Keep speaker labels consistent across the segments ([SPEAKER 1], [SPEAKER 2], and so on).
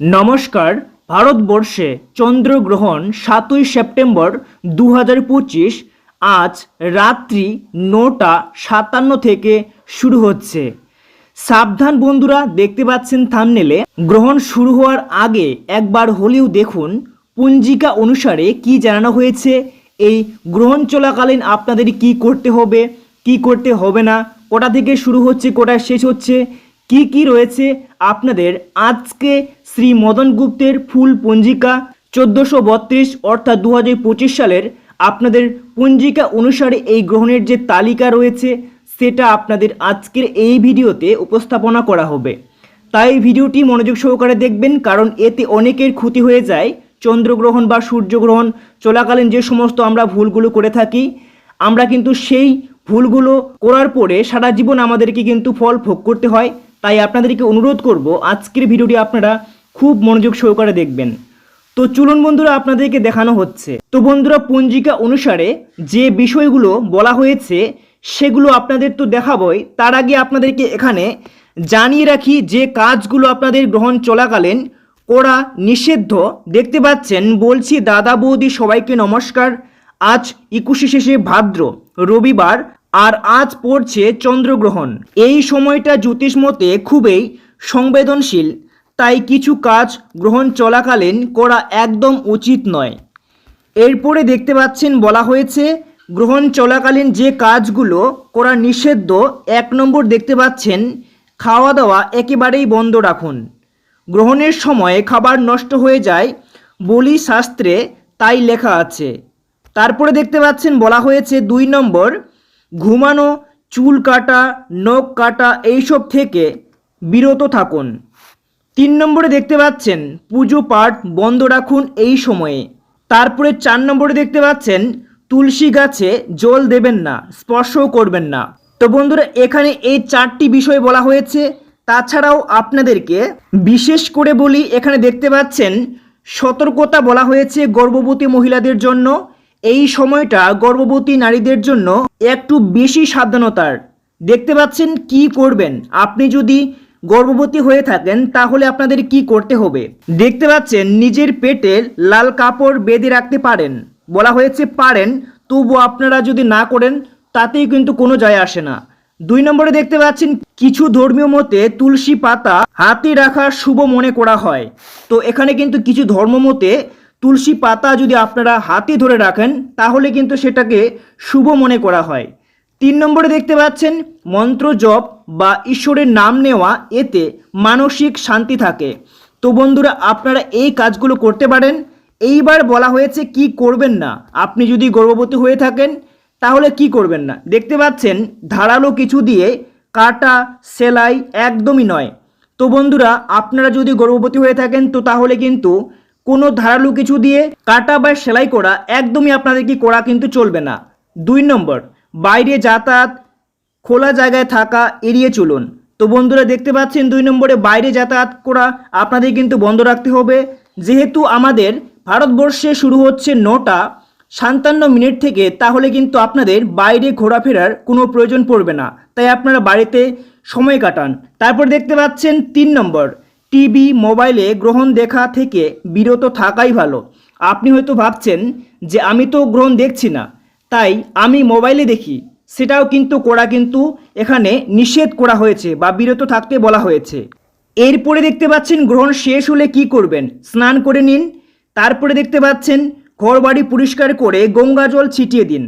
[SPEAKER 1] নমস্কার, ভারতবর্ষে চন্দ্রগ্রহণ সাতই সেপ্টেম্বর দু হাজার পঁচিশ, আজ রাত্রি নটা সাতান্ন থেকে শুরু হচ্ছে। সাবধান বন্ধুরা, দেখতে পাচ্ছেন থামনেলে গ্রহণ শুরু হওয়ার আগে একবার হলেও দেখুন, পঞ্জিকা অনুসারে কি জানানো হয়েছে, এই গ্রহণ চলাকালীন আপনাদের কি করতে হবে, কি করতে হবে না, কোটা থেকে শুরু হচ্ছে কোটায় শেষ হচ্ছে কি কি রয়েছে আপনাদের আজকে শ্রী মদন গুপ্তের ফুল পঞ্জিকা চোদ্দোশো বত্রিশ অর্থাৎ দু সালের আপনাদের পঞ্জিকা অনুসারে এই গ্রহণের যে তালিকা রয়েছে, সেটা আপনাদের আজকের এই ভিডিওতে উপস্থাপনা করা হবে। তাই ভিডিওটি মনোযোগ সহকারে দেখবেন, কারণ এতে অনেকের ক্ষতি হয়ে যায়। চন্দ্রগ্রহণ বা সূর্যগ্রহণ, চলাকালীন যে সমস্ত আমরা ভুলগুলো করে থাকি, আমরা কিন্তু সেই ভুলগুলো করার পরে সারা জীবন আমাদেরকে কিন্তু ফল ভোগ করতে হয়। তাই আপনাদেরকে অনুরোধ করব, আজকের ভিডিওটি আপনারা খুব মনোযোগ সহকারে দেখবেন। তো চলুন বন্ধুরা, আপনাদেরকে দেখানো হচ্ছে। তো বন্ধুরা, পঞ্জিকা অনুসারে যে বিষয়গুলো বলা হয়েছে, সেগুলো আপনাদের তো দেখাবই। তার আগে আপনাদেরকে এখানে জানিয়ে রাখি, যে কাজগুলো আপনাদের গ্রহণ চলাকালীন করা নিষিদ্ধ। দেখতে পাচ্ছেন, বলছি, দাদা বৌদি সবাইকে নমস্কার। আজ একুশে শেষে ভাদ্র, রবিবার। আর আজ পড়ছে চন্দ্রগ্রহণ। এই সময়টা জ্যোতিষ মতে খুবই সংবেদনশীল, তাই কিছু কাজ গ্রহণ চলাকালীন করা একদম উচিত নয়। এরপরে দেখতে পাচ্ছেন বলা হয়েছে, গ্রহণ চলাকালীন যে কাজগুলো করা নিষিদ্ধ, এক নম্বর দেখতে পাচ্ছেন খাওয়া দাওয়া একেবারেই বন্ধ রাখুন। গ্রহণের সময় খাবার নষ্ট হয়ে যায়, বলি শাস্ত্রে তাই লেখা আছে। তারপরে দেখতে পাচ্ছেন বলা হয়েছে, দুই নম্বর ঘুমানো, চুল কাটা, নখ কাটা এইসব থেকে বিরত থাকুন। তিন নম্বরে দেখতে পাচ্ছেন, পুজো পাঠ বন্ধ রাখুন এই সময়ে। তারপরে চার নম্বরে দেখতে পাচ্ছেন, তুলসী গাছে জল দেবেন না, স্পর্শও করবেন না। তো বন্ধুরা, এখানে এই চারটি বিষয় বলা হয়েছে। তাছাড়াও আপনাদেরকে বিশেষ করে বলি, এখানে দেখতে পাচ্ছেন, সতর্কতা বলা হয়েছে গর্ভবতী মহিলাদের জন্য। এই সময়টা গর্ভবতী নারীদের জন্য একটু বেশি সাবধানতার। দেখতে পাচ্ছেন কি করবেন। আপনি যদি গর্ভবতী হয়ে থাকেন, তাহলে আপনাদের কি করতে হবে? দেখতে পাচ্ছেন নিজের পেটে লাল কাপড় বেঁধে রাখতে পারেন। বলা হয়েছে পারেন, তবু আপনারা যদি না করেন, তাতেই কিন্তু কোনো যায় আসে না। দুই নম্বরে দেখতে পাচ্ছেন কিছু ধর্মীয় মতে তুলসী পাতা হাতে রাখা শুভ মনে করা হয়। তো এখানে কিন্তু কিছু ধর্ম মতে তুলসী পাতা যদি আপনারা হাতে ধরে রাখেন, তাহলে কিন্তু সেটাকে শুভ মনে করা হয়। তিন নম্বরে দেখতে পাচ্ছেন, মন্ত্র জপ বা ঈশ্বরের নাম নেওয়া, এতে মানসিক শান্তি থাকে। তো বন্ধুরা, আপনারা এই কাজগুলো করতে পারেন। এইবার বলা হয়েছে কি করবেন না। আপনি যদি গর্ভবতী হয়ে থাকেন, তাহলে কি করবেন না? দেখতে পাচ্ছেন, ধারালো কিছু দিয়ে কাটা, সেলাই একদমই নয়। তো বন্ধুরা, আপনারা যদি গর্ভবতী হয়ে থাকেন, তো তাহলে কিন্তু কোনো ধারালো কিছু দিয়ে কাটা বা সেলাই করা একদমই আপনাদের কি করা কিন্তু চলবে না। দুই নম্বর, বাইরে যাতায়াত, খোলা জায়গায় থাকা, এড়িয়ে চলুন। তো বন্ধুরা দেখতে পাচ্ছেন দুই নম্বরে বাইরে যাতায়াত করা আপনাদের কিন্তু বন্ধ রাখতে হবে। যেহেতু আমাদের ভারতবর্ষে শুরু হচ্ছে নটা সাতান্ন মিনিট থেকে, তাহলে কিন্তু আপনাদের বাইরে ঘোরাফেরার কোনো প্রয়োজন পড়বে না। তাই আপনারা বাড়িতে সময় কাটান। তারপর দেখতে পাচ্ছেন তিন নম্বর টিভি, মোবাইলে গ্রহণ দেখা থেকে বিরত থাকাই ভালো। আপনি হয়তো ভাবছেন যে আমি তো গ্রহণ দেখছি না, তাই আমি মোবাইলে দেখি। সেটাও কিন্তু করা কিন্তু এখানে নিষেধ করা হয়েছে বা বিরত থাকতে বলা হয়েছে। এরপরে দেখতে পাচ্ছেন গ্রহণ শেষ হলে কি করবেন? স্নান করে নিন। তারপরে দেখতে পাচ্ছেন ঘরবাড়ি পরিষ্কার করে গঙ্গা জল ছিটিয়ে দিন।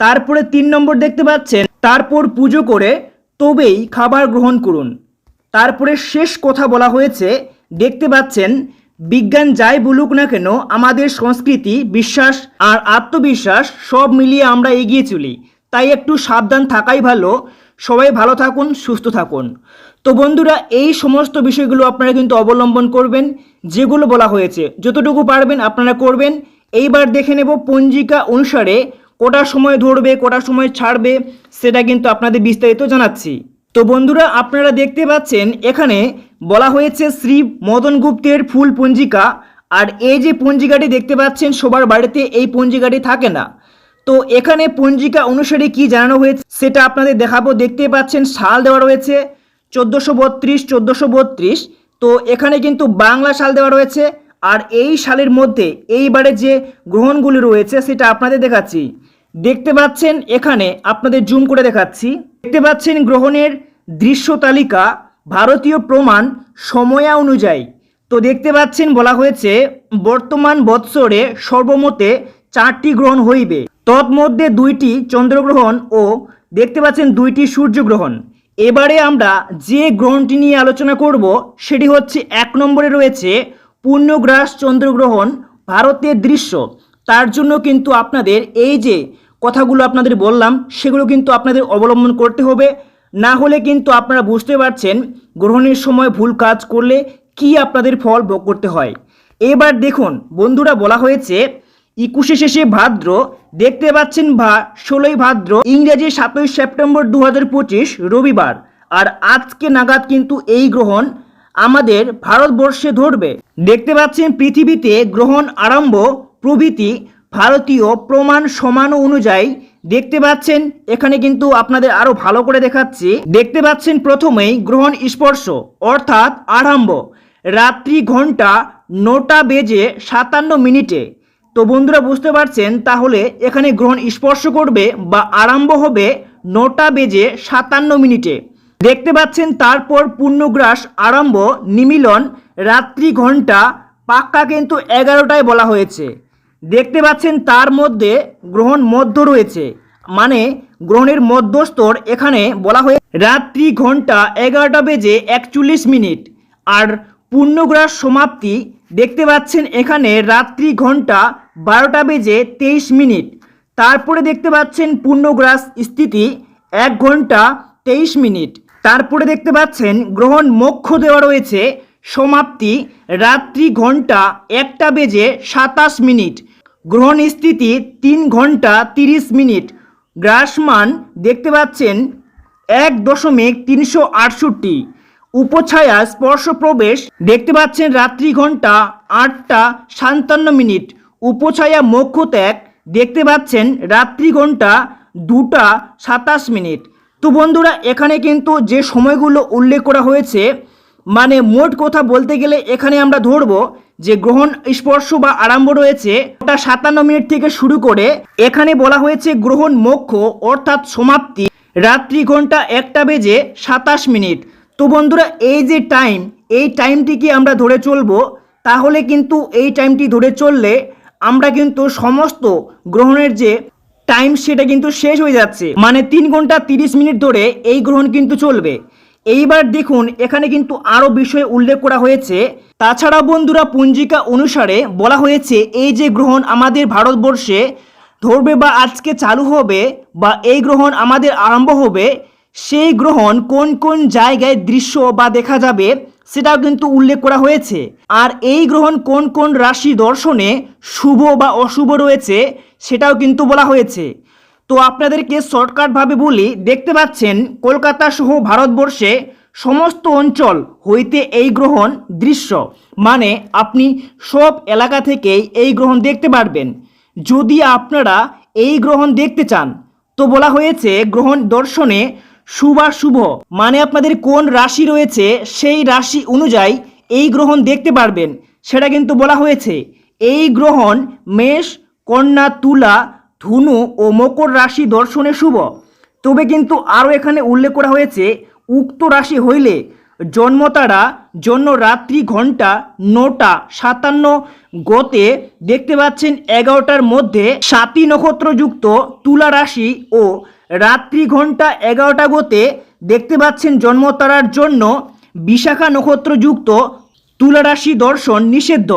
[SPEAKER 1] তারপরে তিন নম্বর দেখতে পাচ্ছেন, তারপর পুজো করে তবেই খাবার গ্রহণ করুন। তারপরে শেষ কথা বলা হয়েছে, দেখতে পাচ্ছেন, বিজ্ঞান যাই বলুক না কেন, আমাদের সংস্কৃতি, বিশ্বাস আর আত্মবিশ্বাস সব মিলিয়ে আমরা এগিয়ে চলি। তাই একটু সাবধান থাকাই ভালো। সবাই ভালো থাকুন, সুস্থ থাকুন। তো বন্ধুরা, এই সমস্ত বিষয়গুলো আপনারা কিন্তু অবলম্বন করবেন, যেগুলো বলা হয়েছে। যতটুকু পারবেন আপনারা করবেন। এইবার দেখে নেব পঞ্জিকা অনুসারে কটার সময় ধরবে কটার সময় ছাড়বে, সেটা কিন্তু আপনাদের বিস্তারিত জানাচ্ছি। তো বন্ধুরা, আপনারা দেখতে পাচ্ছেন, এখানে বলা হয়েছে শ্রী মদন গুপ্তের ফুল পঞ্জিকা। আর এই যে পঞ্জিকাটি দেখতে পাচ্ছেন, সবার বাড়িতে এই পঞ্জিকাটি থাকে না। তো এখানে পঞ্জিকা অনুসারে কি জানানো হয়েছে, সেটা আপনাদের দেখাবো। দেখতে পাচ্ছেন, সাল দেওয়া রয়েছে চোদ্দোশো বত্রিশ চোদ্দোশো বত্রিশ। তো এখানে কিন্তু বাংলা সাল দেওয়া রয়েছে। আর এই সালের মধ্যে এইবারে যে গ্রহণগুলি রয়েছে, সেটা আপনাদের দেখাচ্ছি। দেখতে পাচ্ছেন এখানে আপনাদের জুম করে দেখাচ্ছি। দেখতে পাচ্ছেন গ্রহণের দৃশ্য তালিকা, ভারতীয় প্রমাণ সময়া অনুযায়ী। তো দেখতে পাচ্ছেন বলা হয়েছে, বর্তমান বৎসরে সর্বমতে চারটি গ্রহণ হইবে। তৎমধ্যে দুইটি চন্দ্রগ্রহণ ও দেখতে পাচ্ছেন দুইটি সূর্যগ্রহণ। এবারে আমরা যে গ্রহণটি নিয়ে আলোচনা করব, সেটি হচ্ছে এক নম্বরে রয়েছে পূর্ণগ্রাস চন্দ্রগ্রহণ, ভারতের দৃশ্য। তার জন্য কিন্তু আপনাদের এই যে কথাগুলো আপনাদের বললাম, সেগুলো কিন্তু আপনাদের অবলম্বন করতে হবে। না হলে কিন্তু আপনারা বুঝতে পারছেন গ্রহণের সময় ভুল কাজ করলে কি আপনাদের ফল ভোগ করতে হয়। এবার দেখুন, বন্ধুরা বলা হয়েছে, একুশে শেষে ভাদ্র, দেখতে পাচ্ছেন ভা, ষোলোই ভাদ্র, ইংরেজি সাতই সেপ্টেম্বর দু হাজার পঁচিশ, রবিবার। আর আজকে নাগাদ কিন্তু এই গ্রহণ আমাদের ভারতবর্ষে ধরবে। দেখতে পাচ্ছেন পৃথিবীতে গ্রহণ আরম্ভ প্রভৃতি ভারতীয় প্রমাণ সমান অনুযায়ী দেখতে পাচ্ছেন, এখানে কিন্তু আপনাদের আরও ভালো করে দেখাচ্ছি। দেখতে পাচ্ছেন প্রথমেই গ্রহণ স্পর্শ, অর্থাৎ আরম্ভ। রাত্রি ঘণ্টা নটা বেজে সাতান্ন মিনিটে। তো বন্ধুরা, বুঝতে পারছেন? তাহলে এখানে গ্রহণ স্পর্শ করবে বা আরম্ভ হবে নটা বেজে সাতান্ন মিনিটে। দেখতে পাচ্ছেন, তারপর পূর্ণগ্রাস আরম্ভ, নিমিলন, রাত্রি ঘণ্টা পাক্কা কিন্তু এগারোটায় বলা হয়েছে। দেখতে পাচ্ছেন তার মধ্যে গ্রহণ মধ্য রয়েছে। মানে গ্রহণের মধ্যস্তর এখানে বলা হয়ে রাত্রি ঘণ্টা এগারোটা বেজে একচল্লিশ মিনিট। আর পূর্ণগ্রাস সমাপ্তি দেখতে পাচ্ছেন এখানে রাত্রি ঘণ্টা বারোটা বেজে তেইশ মিনিট। তারপরে দেখতে পাচ্ছেন পূর্ণগ্রাস স্থিতি এক ঘণ্টা তেইশ মিনিট। তারপরে দেখতে পাচ্ছেন গ্রহণ মোক্ষ দেওয়া রয়েছে। সমাপ্তি রাত্রি ঘণ্টা একটা বেজে সাতাশ মিনিট। গ্রহণ স্থিতি তিন ঘণ্টা তিরিশ মিনিট। গ্রাসমান দেখতে পাচ্ছেন এক দশমিক তিনশো আটষট্টি। উপছায়া স্পর্শ প্রবেশ দেখতে পাচ্ছেন রাত্রি ঘণ্টা আটটা সাতান্ন মিনিট। উপছায়া মোক্ষ ত্যাগ দেখতে পাচ্ছেন রাত্রি ঘণ্টা দুটা সাতাশ মিনিট। তো বন্ধুরা, এখানে কিন্তু যে সময়গুলো উল্লেখ করা হয়েছে মানে মোট কথা বলতে গেলে এখানে আমরা ধরবো যে গ্রহণ স্পর্শ বা আরম্ভ রয়েছে ওটা সাতান্ন মিনিট থেকে শুরু করে এখানে বলা হয়েছে গ্রহণ মোক্ষ, অর্থাৎ সমাপ্তি, রাত্রি ঘণ্টা একটা বেজে সাতাশ মিনিট। তো বন্ধুরা, এই যে টাইম এই টাইমটিকে আমরা ধরে চলবো, তাহলে কিন্তু এই টাইমটি ধরে চললে আমরা কিন্তু সমস্ত গ্রহণের যে টাইম সেটা কিন্তু শেষ হয়ে যাচ্ছে। মানে তিন ঘণ্টা তিরিশ মিনিট ধরে এই গ্রহণ কিন্তু চলবে। এইবার দেখুন, এখানে কিন্তু আরও বিষয় উল্লেখ করা হয়েছে। তাছাড়া বন্ধুরা, পঞ্জিকা অনুসারে বলা হয়েছে, এই যে গ্রহণ আমাদের ভারতবর্ষে ধরবে বা আজকে চালু হবে বা এই গ্রহণ আমাদের আরম্ভ হবে, সেই গ্রহণ কোন কোন জায়গায় দৃশ্য বা দেখা যাবে, সেটাও কিন্তু উল্লেখ করা হয়েছে। আর এই গ্রহণ কোন কোন রাশি দর্শনে শুভ বা অশুভ রয়েছে, সেটাও কিন্তু বলা হয়েছে। তো আপনাদেরকে শর্টকাটভাবে বলি, দেখতে পাচ্ছেন কলকাতা সহ ভারতবর্ষে সমস্ত অঞ্চল হইতে এই গ্রহণ দৃশ্য। মানে আপনি সব এলাকা থেকেই এই গ্রহণ দেখতে পারবেন। যদি আপনারা এই গ্রহণ দেখতে চান, তো বলা হয়েছে গ্রহণ দর্শনে শুভাশুভ মানে আপনাদের কোন রাশি রয়েছে, সেই রাশি অনুযায়ী এই গ্রহণ দেখতে পারবেন। সেটা কিন্তু বলা হয়েছে, এই গ্রহণ মেষ, কন্যা, তুলা ধনু ও মকর রাশি দর্শনে শুভ। তবে কিন্তু আরও এখানে উল্লেখ করা হয়েছে, উক্ত রাশি হইলে জন্মতারা জন্য রাত্রি ঘণ্টা নটা সাতান্ন গতে দেখতে পাচ্ছেন এগারোটার মধ্যে সাতই নক্ষত্রযুক্ত তুলা রাশি ও রাত্রি ঘণ্টা এগারোটা গতে দেখতে পাচ্ছেন জন্মতারার জন্য বিশাখা নক্ষত্রযুক্ত তুলা রাশি দর্শন নিষিদ্ধ।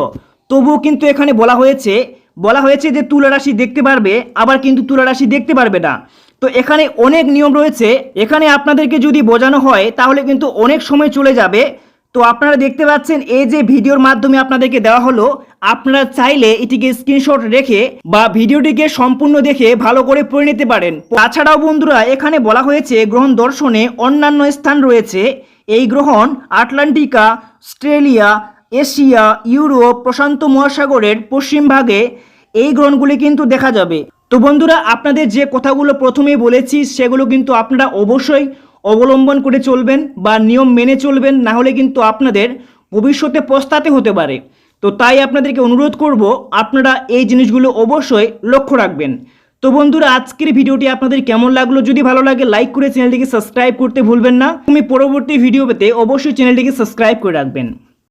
[SPEAKER 1] তবুও কিন্তু এখানে বলা হয়েছে বলা হয়েছে যে তুলা রাশি দেখতে পারবে, আবার কিন্তু তুলা রাশি দেখতে পারবে না। তো এখানে অনেক নিয়ম রয়েছে। এখানে আপনাদেরকে যদি বোঝানো হয়, তাহলে কিন্তু অনেক সময় চলে যাবে। তো আপনারা দেখতে পাচ্ছেন, এই যে ভিডিওর মাধ্যমে আপনাদেরকে দেওয়া হলো, আপনারা চাইলে এটিকে স্ক্রিনশট রেখে বা ভিডিওটিকে সম্পূর্ণ দেখে ভালো করে পড়ে নিতে পারেন। তাছাড়াও বন্ধুরা, এখানে বলা হয়েছে, গ্রহণ দর্শনে অন্যান্য স্থান রয়েছে। এই গ্রহণ আটলান্টিকা, অস্ট্রেলিয়া এশিয়া, ইউরোপ, প্রশান্ত মহাসাগরের পশ্চিম ভাগে এই গ্রহণগুলি কিন্তু দেখা যাবে। তো বন্ধুরা, আপনাদের যে কথাগুলো প্রথমেই বলেছি, সেগুলো কিন্তু আপনারা অবশ্যই অবলম্বন করে চলবেন বা নিয়ম মেনে চলবেন, না হলে কিন্তু আপনাদের ভবিষ্যতে পস্তাতে হতে পারে। তো তাই আপনাদেরকে অনুরোধ করব, আপনারা এই জিনিসগুলো অবশ্যই লক্ষ্য রাখবেন। তো বন্ধুরা, আজকের ভিডিওটি আপনাদের কেমন লাগল? যদি ভালো লাগে, লাইক করে চ্যানেলটিকে সাবস্ক্রাইব করতে ভুলবেন না। তুমি পরবর্তী ভিডিও পেতে অবশ্যই চ্যানেলটিকে সাবস্ক্রাইব করে রাখবেন।